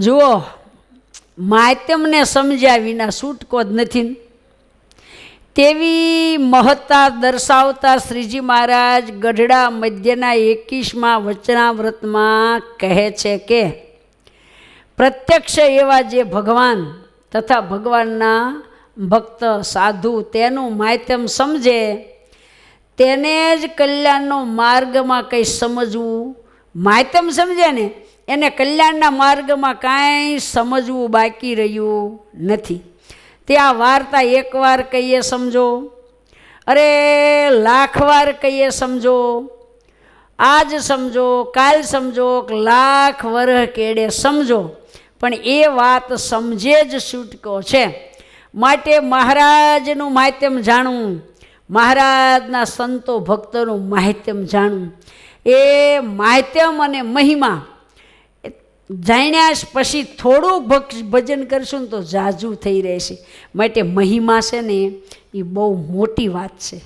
જુઓ માધ્યમને સમજ્યા વિના છૂટકો જ નથી. તેવી મહત્તા દર્શાવતા શ્રીજી મહારાજ ગઢડા મધ્યના એકવીસમાં વચનાવ્રતમાં કહે છે કે, પ્રત્યક્ષ એવા જે ભગવાન તથા ભગવાનના ભક્ત, સાધુ તેનું માધ્યમ સમજે, તેને જ કલ્યાણનો માર્ગમાં કંઈ સમજવું માધ્યમ સમજે ને, એને કલ્યાણના માર્ગમાં કાંઈ સમજવું બાકી રહ્યું નથી. તે આ વાર્તા એકવાર કહીએ સમજો, અરે લાખવાર કહીએ સમજો, આજ સમજો, કાલ સમજો કે લાખ વરહ કેડે સમજો, પણ એ વાત સમજે જ છૂટકો છે. માટે મહારાજનું માહિત્યમ જાણવું, મહારાજના સંતો ભક્તોનું માહિત્યમ જાણવું એ માહિત્યમ અને મહિમા. જાણ્યા પછી ભક્ષ ભજન કરશું ને તો જાજુ થઈ રહેશે. માટે મહિમા છે ને એ બહુ મોટી વાત છે.